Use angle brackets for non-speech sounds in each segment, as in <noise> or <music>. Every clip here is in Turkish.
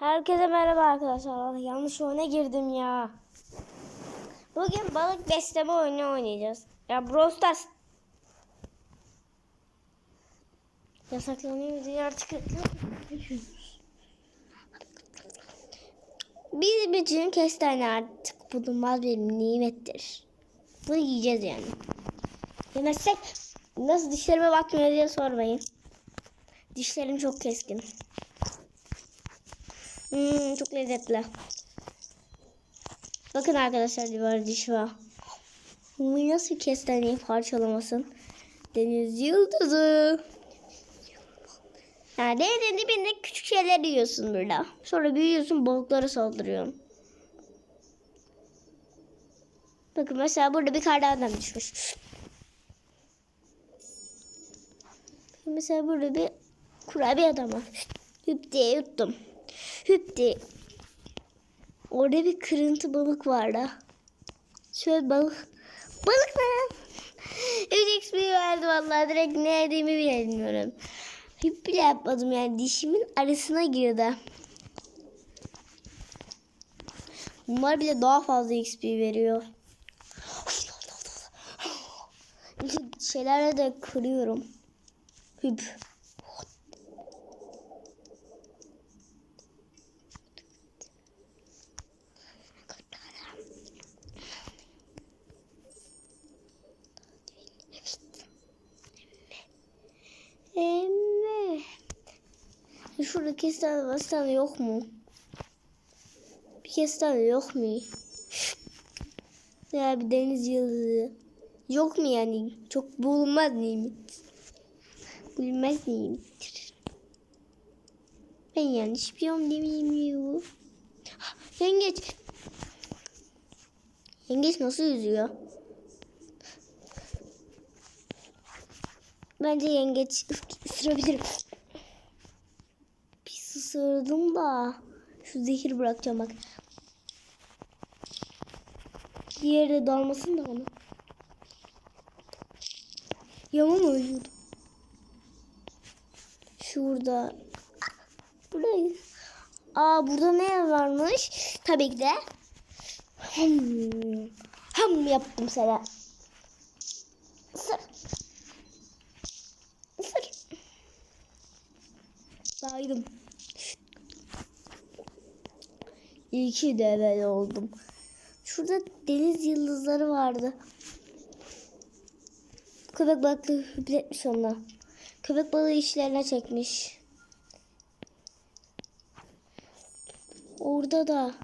Herkese merhaba arkadaşlar. Yanlış oyuna girdim ya. Bugün balık besleme oyunu oynayacağız. Ya Brawl Stars yasaklanıyor diye artık Bizim için kestane artık bulunmaz bir nimettir. Bunu yiyeceğiz yani. Yemezsek nasıl dişlerime bakmıyor diye sormayın. Dişlerim çok keskin. Hmm, çok lezzetli. Bakın arkadaşlar var diş var. Bu nasıl kestaneyi parçalamasın? Deniz yıldızı. Yani denizin dibinde küçük şeyler yiyorsun burada. Sonra büyüyorsun balıklara saldırıyorsun. Bakın mesela burada bir kardan düşmüş. Mesela burada bir kurabiye adam var. Hüp diye yuttum. Hüp diye. Orada bir kırıntı balık vardı. Şöyle balık. Balık ne? 3 XP verdi vallahi direkt ne yediğimi bile bilmiyorum. Hüp bile yapmadım yani dişimin arasına girdi. Bunlar bile daha fazla XP veriyor. Şeylerle de kırıyorum. Hüp. Evet. Kestane bastane yok mu? Bir kestane yok mu? Ya bir deniz yıldızı. Yok mu yani? Çok bulunmaz nimet. Bulunmaz nimettir. Ben yanlış biliyorum demeyeyim ya. Yengeç. Yengeç nasıl yüzüyor? Bence yengeç ısırabilirim. Isırdım da. Şu zehir bırakacağım bak. Diğeri dalmasın da onu. Yaman uyuyordu. Şurada. Buradayız. Aa burada ne varmış? Tabii ki de. Ham. Ham yaptım sana. Isır. Isır. Saydım. İyi ki de oldum. Şurada deniz yıldızları vardı. Köpek balığı hüpletmiş onunla. Köpek balığı işlerine çekmiş. Orada da.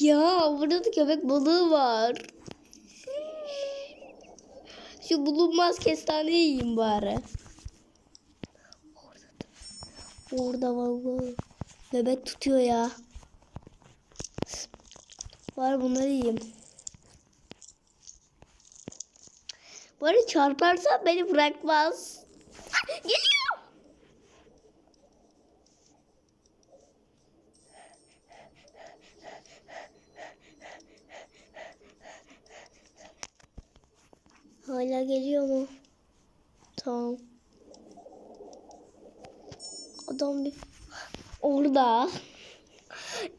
Ya burada da köpek balığı var. Şu bulunmaz kestane yiyeyim bari. Orada da. Orada vallahi. Nöbet tutuyor ya. Var bunları yiyeyim. Arada çarparsa beni bırakmaz. Geliyor. Hala geliyor mu? Tamam. Adam bir... Orada.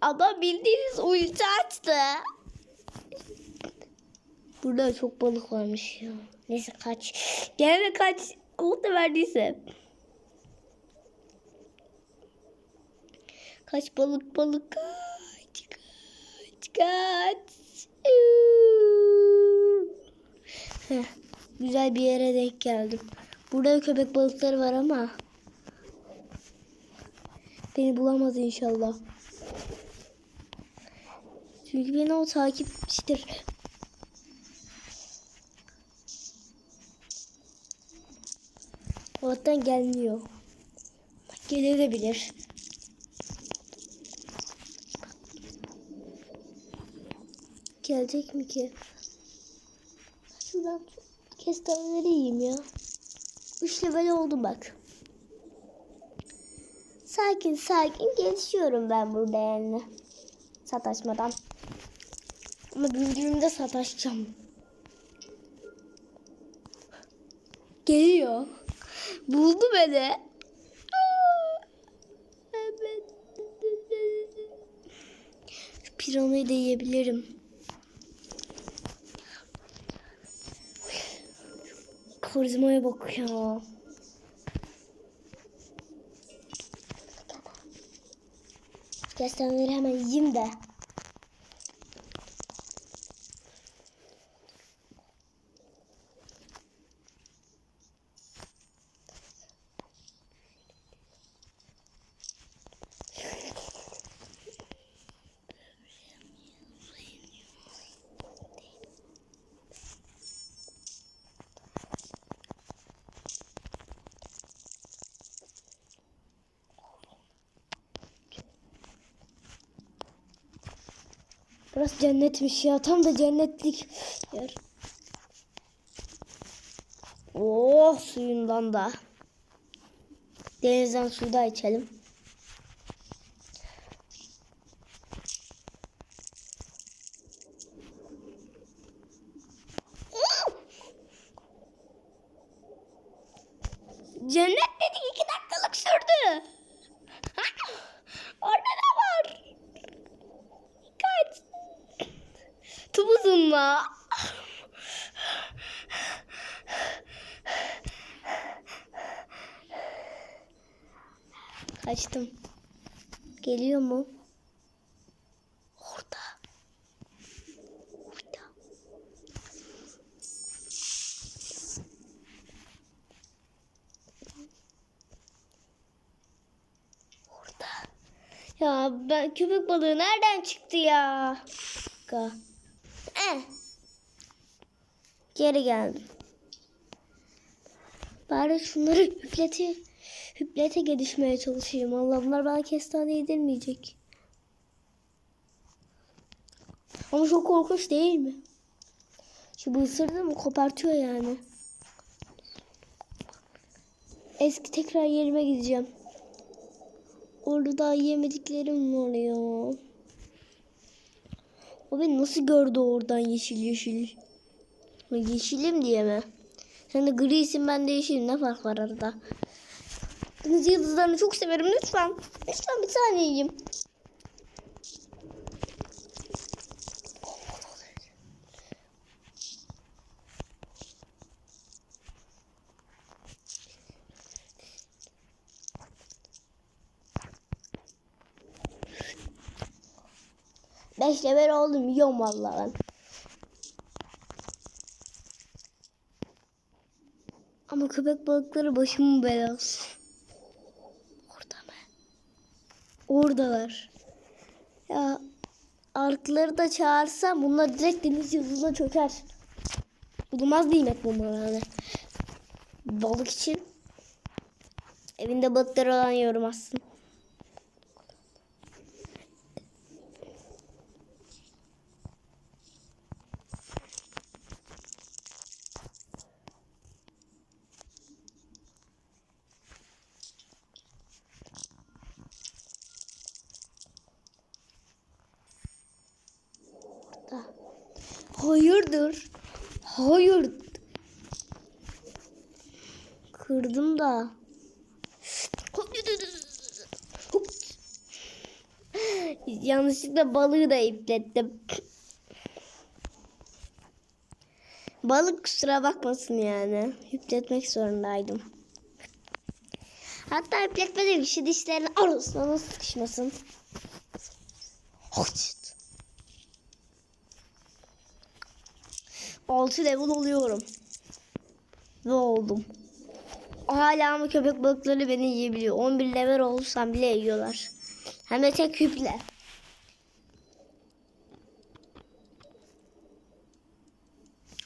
Adam bildiğiniz ulti açtı. Burada çok balık varmış ya. Neyse kaç. Gene kaç. Da verdiyse. Kaç balık balık kaç kaç kaç. Heh, güzel bir yere denk geldim. Burada köpek balıkları var ama beni bulamaz inşallah. Çünkü beni o takipçidir. Allah'tan gelmiyor. Gelebilir. Gelecek mi ki? Şuradan kestaneleri yiyeyim ya. Üç level oldu bak. Sakin sakin gelişiyorum ben burada yani. Sataşmadan. Ama büyüdüğümde sataşacağım. Geliyor. Buldu beni. Isırılmayı da yiyebilirim. Karizmaya bak ya. Kestaneleri hemen yiyeyim de. Burası cennetmiş ya. Tam da cennetlik yer. Oh suyundan da. Denizden suyu da içelim. Cennet dedik iki dakikalık sürdü. Orada ne var? Kaç. Tubuzunla. Kaçtım. Geliyor mu? Orada. Orada. Orada. Ya ben köpek balığı nereden çıktı ya? Ka. Eh. Geri geldim. Bari şunları <laughs> hüplete, hüplete gelişmeye çalışayım. Allah bunlar bana kestane yedirmeyecek. Ama çok korkunç değil mi? Şu bu ısırdı mı kopartıyor yani. Eski tekrar yerime gideceğim. Orada daha yemediklerim var ya. O beni nasıl gördü oradan yeşil yeşil? Yeşilim diye mi? Sen de grisin ben de yeşilim. Ne fark var arada? Deniz yıldızlarını çok severim. Lütfen. Lütfen bir tane yiyeyim. Beş level oldum. Yiyorum vallahi ben. Ama köpek balıkları başımın belası. Orada mı? Oradalar. Ya arkları da çağırsam bunlar direkt deniz yıldızına çöker. Bulunmaz nimet bunlar yani. Balık için evinde balıkları olan yiyorum aslında. da. Hayırdır? Hayır. Kırdım da. Yanlışlıkla balığı da iplettim. Balık kusura bakmasın yani. Yükletmek zorundaydım. Hatta yükletmediğim kişi dişlerini arasına sıkışmasın. Hoşçut. 6 level oluyorum. Ve oldum. Hala ama köpek balıkları beni yiyebiliyor. 11 level olsam bile yiyorlar. Hem de tek hüple.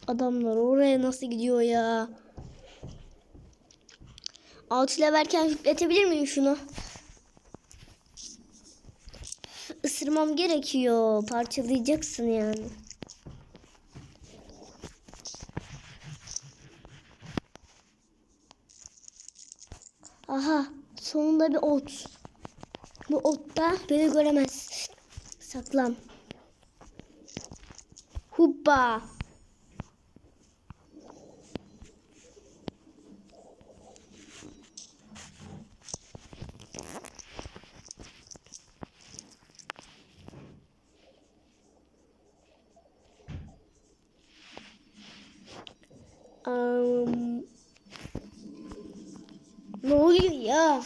Adamlar oraya nasıl gidiyor ya? 6 levelken hüpletebilir miyim şunu? Isırmam gerekiyor. Parçalayacaksın yani. Aha sonunda bir ot. Bu otta beni göremez. Saklan. Huppa. Ne oluyor ya?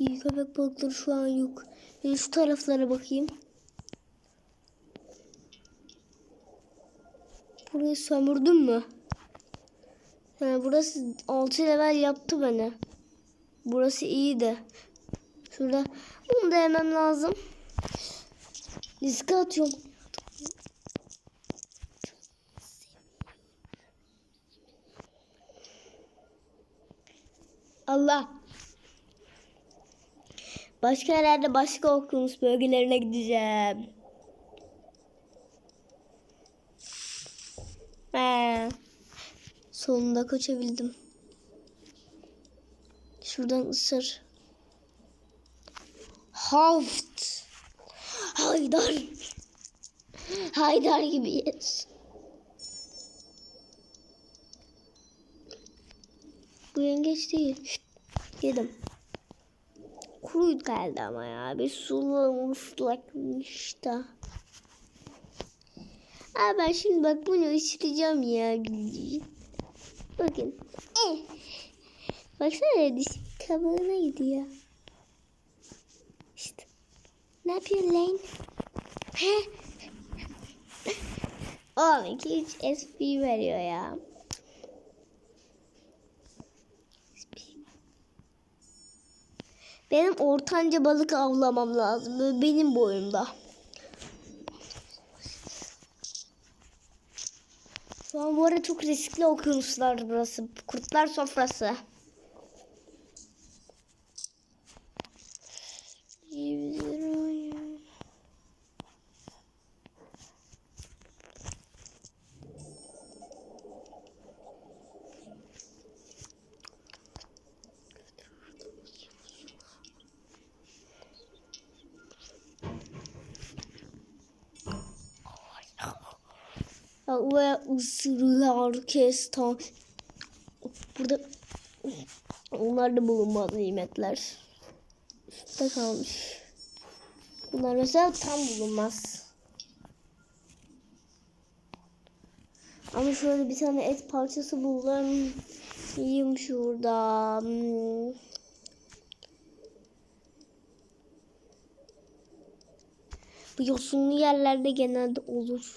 İyi köpek balıkları şu an yok. Ben şu taraflara bakayım. Burayı sömürdün mü? Ha, burası 6 level yaptı beni. Burası iyiydi. Şurada bunu da yemem lazım. Riske atıyorum. Allah. Başka yerlerde başka okyanus bölgelerine gideceğim. He. Sonunda kaçabildim. Şuradan ısır. Haft. Haydar. Haydar gibiyiz. Bu yengeç değil. Yedim. Kuru geldi ama ya. Bir sulu ıslakmış da. Aa ben şimdi bak bunu ısıracağım ya. Bakın. Eh. Baksana diş kabuğuna gidiyor. İşte. Ne yapıyor lan? He? <laughs> Oğlum 2 3 SP veriyor ya. Benim ortanca balık avlamam lazım. Böyle benim boyumda. Şu an bu arada çok riskli okyanuslar burası. Kurtlar sofrası. Ve ısırılar kestan. Burada onlar da bulunmaz nimetler. Üstte kalmış. Bunlar mesela tam bulunmaz. Ama şöyle bir tane et parçası bulalım. Yiyeyim şurada. Bu yosunlu yerlerde genelde olur.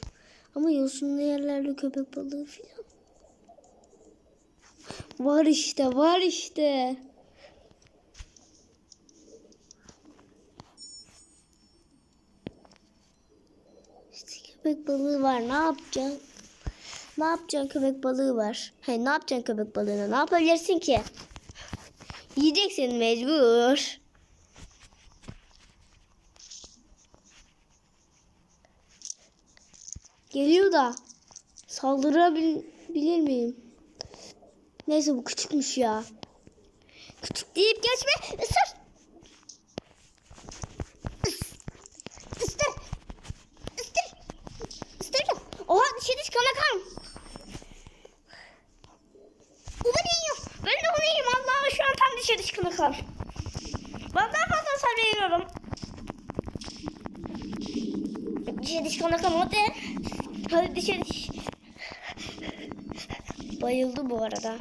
Ama yosunlu yerlerde köpek balığı falan. Var işte, var işte. İşte köpek balığı var. Ne yapacaksın? Ne yapacaksın köpek balığı var. Hey, ne yapacaksın köpek balığına? Ne yapabilirsin ki? Yiyeceksin mecbur. Geliyor da saldırabilir miyim? Neyse bu küçükmüş ya. Küçük deyip geçme. Isır. Is- Isır. Isır. Isır. Oha dişi diş kana kan. Bu beni yiyor. Ben de onu yiyeyim. Allah'ım şu an tam dişi diş kana kan. Ben daha fazla hasar veriyorum. Dişi diş kana kan hadi. Hadi dişi diş. Bayıldı bu arada.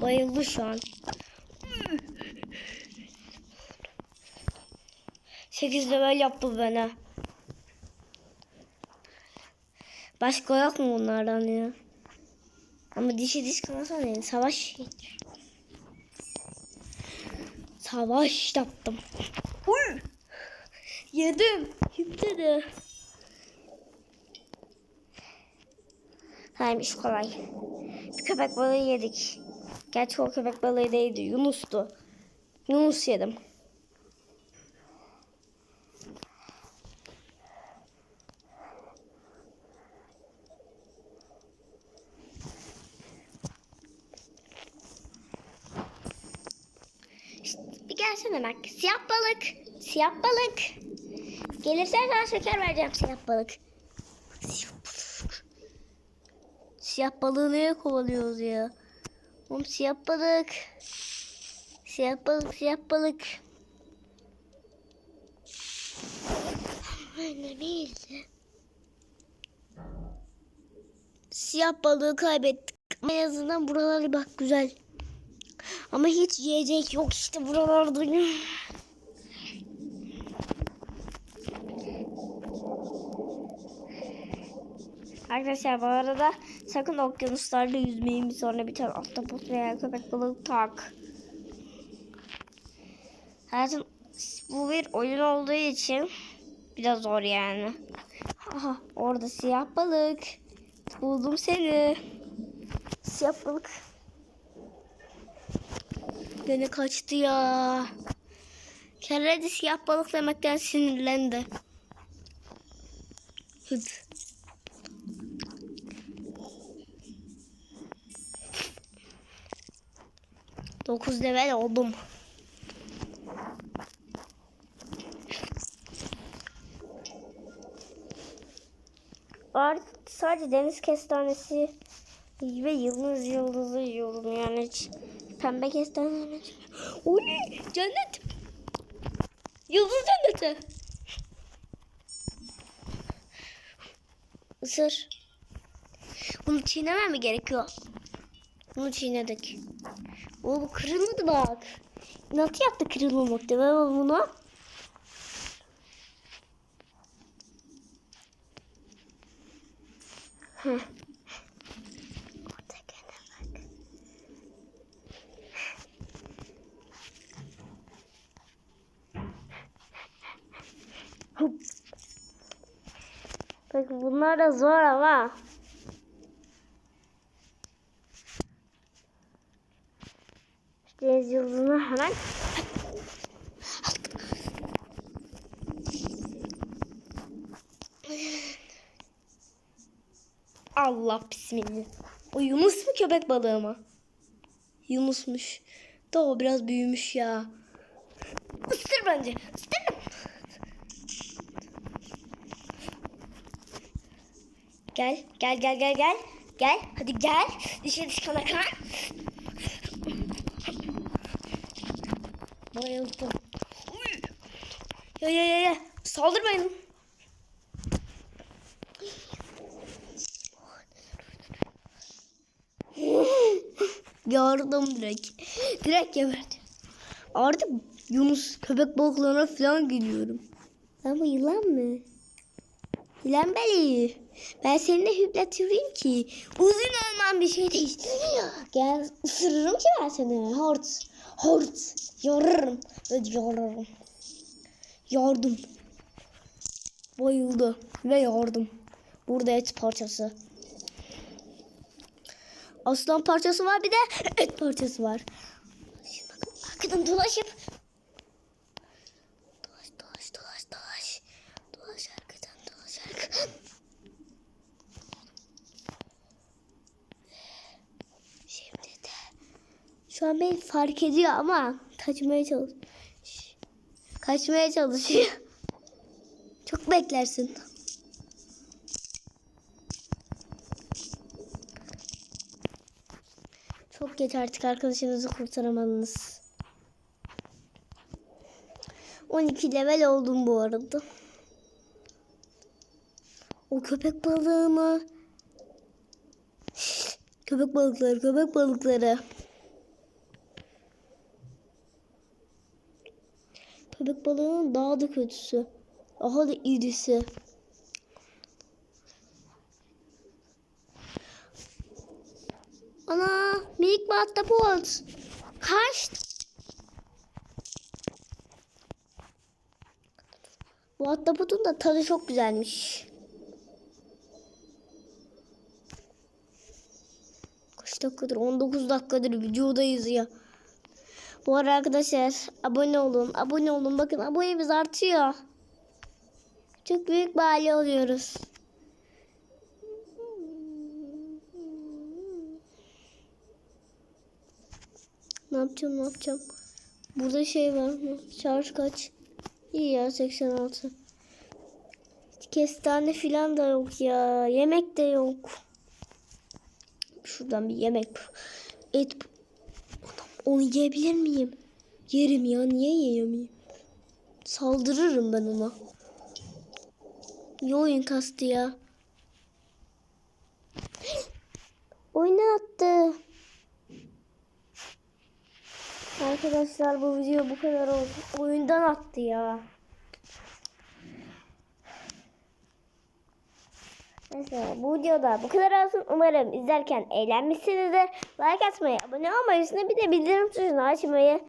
Bayıldı şu an. 8 level yaptı bana. Başka yok mu bunlardan ya? Ama dişi diş kanasa ne? Savaş. Savaş yaptım. Uy! Yedim. Yükleri. Haymış kolay. Bir köpek balığı yedik. Gerçi o köpek balığı değildi. Yunus'tu. Yunus yedim. Bir gelsene bak. Siyah balık. Siyah balık. Gelirsen sana şeker vereceğim siyah balık. Siyah. Siyah balığı neye kovalıyoruz ya? Oğlum siyah balık. Siyah balık, siyah balık. Anne neydi? Siyah balığı kaybettik. Ama en azından buraları bak güzel. Ama hiç yiyecek yok işte buralarda. Arkadaşlar bu arada sakın okyanuslarda yüzmeyin. Bir sonra bir tane ahtapot veya köpek balığı tak. Hayatım bu bir oyun olduğu için biraz zor yani. Aha orada siyah balık. Buldum seni. Siyah balık. Gene kaçtı ya. Kerede siyah balık demekten sinirlendi. Hıd. 9 level oldum. Artık sadece deniz kestanesi ve yıldız yıldızı yiyorum yani hiç pembe kestane. Oy cennet. Yıldız cenneti. Isır. Bunu çiğnemem mi gerekiyor? Bunu çiğnedik. O bu kırılmadı bak. Nasıl yaptı kırılmamakta? Ben bunu. Bak bunlar da zor ama. Deniz yıldızını hemen Allah bismillah. O Yunus mu köpek balığı mı? Yunusmuş. Da o biraz büyümüş ya. Isır bence. Isır. Gel, gel, gel, gel, gel. Gel, hadi gel. Dişe diş kana kan. Bayıldım. Ya ya ya ya. Saldırmayın. Yardım direkt. Direkt geberdi. Artık Yunus köpek balıklarına falan geliyorum. Ama yılan mı? Yılan beli. Ben seninle hüpletiyorum ki uzun olman bir şey değil. Gel ısırırım ki ben seni. Hort. Hort. Yorurum. Evet yorurum. Yardım. Bayıldı. Ve yardım. Burada et parçası. Aslan parçası var bir de et parçası var. Şimdi bakın arkadan dolaşıp dolaş dolaş dolaş dolaş dolaş arkadan dolaş arkadan. Şimdi de şu an beni fark ediyor ama kaçmaya çalış. Kaçmaya çalışıyor. <laughs> Çok beklersin. Çok geç artık arkadaşınızı kurtaramadınız. 12 level oldum bu arada. O köpek balığı mı? Köpek balıkları, köpek balıkları. Köpek balığının daha da kötüsü. Daha da irisi. Ana minik bir ahtapot. Kaç. Bu ahtapotun da tadı çok güzelmiş. Kaç dakikadır? 19 dakikadır videodayız ya. Bu arada arkadaşlar abone olun. Abone olun. Bakın abonemiz artıyor. Çok büyük bir aile oluyoruz. Ne yapacağım ne yapacağım? Burada şey var mı? Şarj kaç? İyi ya 86. Kestane filan da yok ya. Yemek de yok. Şuradan bir yemek. Et. Onu yiyebilir miyim? Yerim ya. Niye yiyemeyim? Saldırırım ben ona. İyi oyun kastı ya. Oyundan attı. Arkadaşlar bu video bu kadar oldu. Oyundan attı ya. Neyse bu videoda bu kadar olsun. Umarım izlerken eğlenmişsinizdir. Like atmayı, abone olmayı, üstüne bir de bildirim tuşunu açmayı